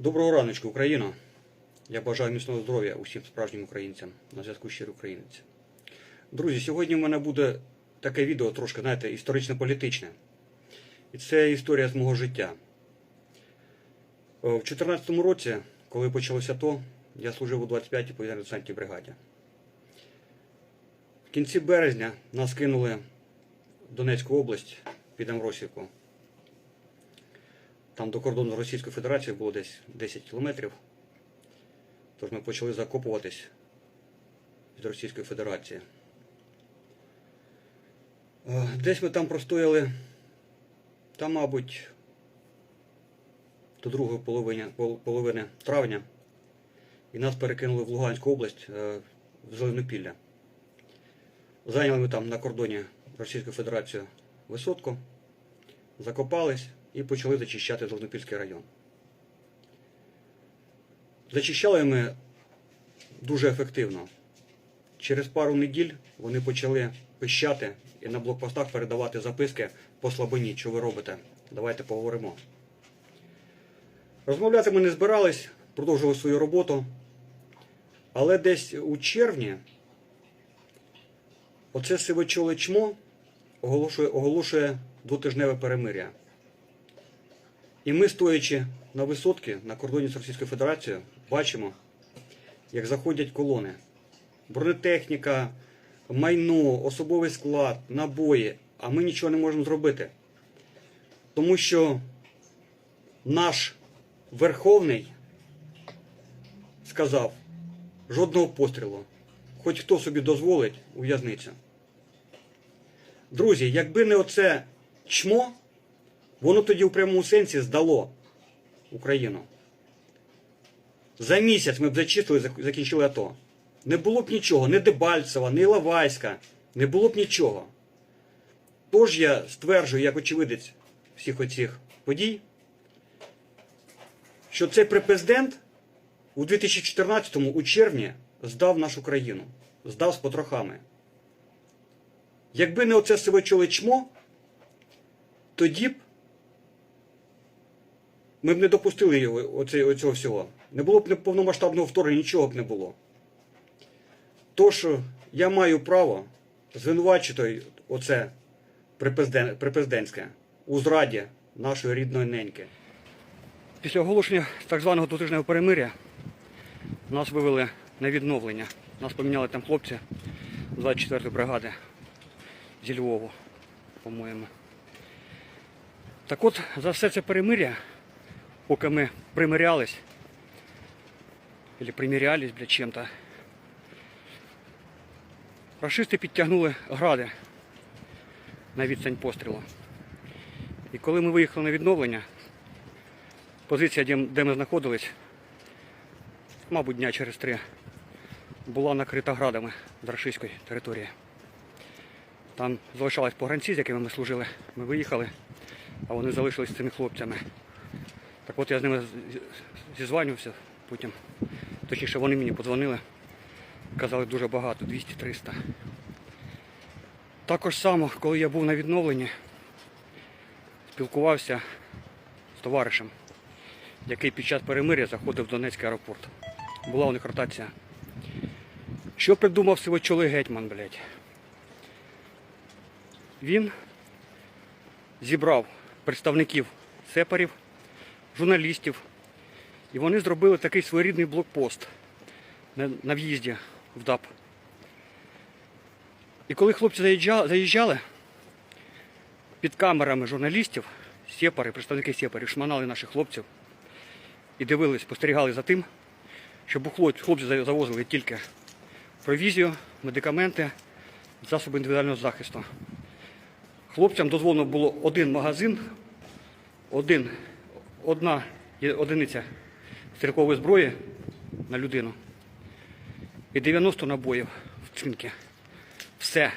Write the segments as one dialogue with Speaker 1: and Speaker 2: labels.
Speaker 1: Доброго раночку, Україна. Я бажаю міцного здоров'я усім справжнім українцям на зв'язку щирий українець. Друзі, сьогодні в мене буде таке відео трошки, знаєте, історично-політичне. І це історія з мого життя. В 2014 році, коли почалося АТО, я служив у 25-й повітряно десантній бригаді. В кінці березня нас кинули в Донецьку область під Амросівку. Там до кордону Російської Федерації було десь 10 кілометрів. Тож ми почали закопуватись від Російської Федерації. Е, Десь ми там простояли, там, мабуть, до другої половини, половини травня. І нас перекинули в Луганську область е, в Зеленопілля. Зайняли ми там на кордоні Російської Федерації висотку, закопались і почали зачищати Зеленопільський район. Зачищали ми дуже ефективно. Через пару неділь вони почали пищати і на блокпостах передавати записки по слабині, що ви робите. Давайте поговоримо. Розмовляти ми не збирались, продовжували свою роботу. Але десь у червні оце сивочоле чмо оголошує, оголошує двотижневе перемиря. І ми, стоячи на висотці на кордоні з Російською Федерацією, бачимо, як заходять колони. Бронетехніка, майно, особовий склад, набої, а ми нічого не можемо зробити. Тому що наш Верховний сказав, жодного пострілу. Хоч хто собі дозволить у в'язницю. Друзі, якби не оце чмо, воно тоді в прямому сенсі здало Україну. За місяць ми б зачистили, зак- закінчили АТО. Не було б нічого, ні Дебальцева, ні Лавайська, не було б нічого. Тож я стверджую, як очевидець всіх оцих подій, що цей препрезидент у 2014-му у червні здав нашу країну, здав з потрохами. Якби не оце сивочоле чмо, тоді б ми б не допустили його, всього. Не було б повномасштабного вторгнення, нічого б не було. Тож я маю право звинувачити оце припизден- у зраді нашої рідної неньки. Після оголошення так званого двотижневого перемиря нас вивели на відновлення. Нас поміняли там хлопці 24-ї бригади зі Львову, по-моєму. Так от, за все це перемиря, поки ми примирялись, або примирялись, бля, чим-то, рашисти підтягнули гради на відстань пострілу. І коли ми виїхали на відновлення, позиція, де- ми знаходились, мабуть, дня через три, була накрита градами з території. Там залишались погранці, з якими ми служили. Ми виїхали, а вони залишились з цими хлопцями. Так от я з ними зізванювався потім. Точніше, вони мені подзвонили. Казали дуже багато, 200-300. Також само, коли я був на відновленні, спілкувався з товаришем, який під час перемиря заходив в Донецький аеропорт. Була у них ротація. Що придумав сивочолий гетьман, блядь? Він зібрав представників сепарів, журналістів, і вони зробили такий своєрідний блокпост на, в'їзді в ДАП. І коли хлопці заїжджали, під камерами журналістів, сепари, представники сепарів, шманали наших хлопців і дивились, спостерігали за тим, щоб хлопці завозили тільки провізію, медикаменти, засоби індивідуального захисту. Хлопцям дозволено було один магазин, один, одна одиниця стрілкової зброї на людину і 90 набоїв в цинки. Все.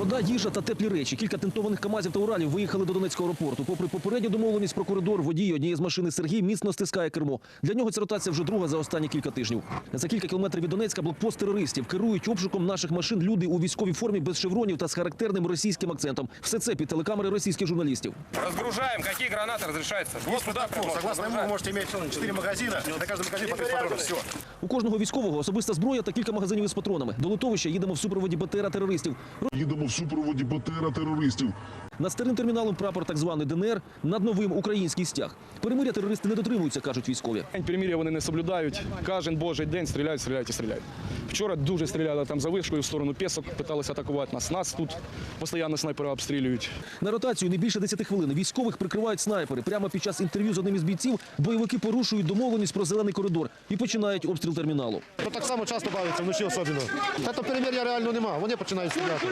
Speaker 2: Вода, їжа та теплі речі. Кілька тентованих камазів та уралів виїхали до Донецького аеропорту. Попри попередню домовленість про коридор, водій однієї з машини Сергій міцно стискає кермо. Для нього ця ротація вже друга за останні кілька тижнів. За кілька кілометрів від Донецька блокпост терористів керують обшуком наших машин люди у військовій формі без шевронів та з характерним російським акцентом. Все це під телекамери російських журналістів.
Speaker 3: Разгружаем. Какие гранаты разрешается? Вот сюда.
Speaker 4: Ну, согласно ему, вы можете иметь 4 магазина, на каждом магазине по 30 патронов. Все.
Speaker 2: У кожного військового особиста зброя та кілька магазинів із патронами. До литовища їдемо в супроводі БТРа терористів.
Speaker 5: Їдемо в супроводі БТРа терористів.
Speaker 2: Над старим терміналом прапор так званий ДНР, над новим український стяг. Перемиря терористи не дотримуються, кажуть військові.
Speaker 6: Перемир'я вони не соблюдають. Кожен божий день стріляють, стріляють і стріляють. Вчора дуже стріляли там за вишкою в сторону Песок, питалися атакувати нас. Нас тут постійно снайпери обстрілюють.
Speaker 2: На ротацію не більше 10 хвилин. Військових прикривають снайпери. Прямо під час інтерв'ю з одним із бійців бойовики порушують домовленість про зелений коридор і починають обстріл терміналу.
Speaker 4: Так само часто бавиться, вночі особливо. Та то перемир'я реально нема, вони починають стріляти.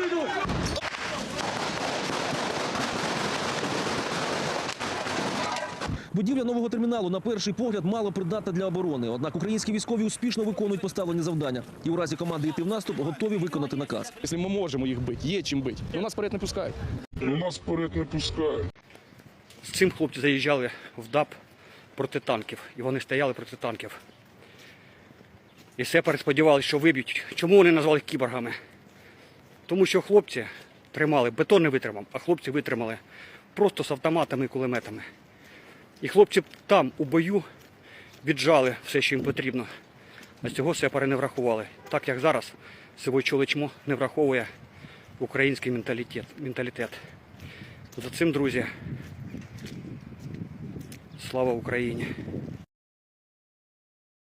Speaker 2: Будівля нового терміналу на перший погляд мало придатна для оборони. Однак українські військові успішно виконують поставлені завдання і у разі команди йти в наступ готові виконати наказ.
Speaker 6: Якщо ми можемо їх бити, є чим бити. Ну нас вперед не пускають.
Speaker 5: Ну, нас вперед не пускають.
Speaker 1: З цим хлопці заїжджали в ДАП проти танків. І вони стояли проти танків. І сепари сподівалися, що виб'ють. Чому вони назвали кіборгами? Тому що хлопці тримали, бетон не витримав, а хлопці витримали просто з автоматами і кулеметами. І хлопці там, у бою, віджали все, що їм потрібно. А цього сепари не врахували. Так як зараз Сивойчоле чмо не враховує український менталітет. менталітет. За цим, друзі, слава Україні!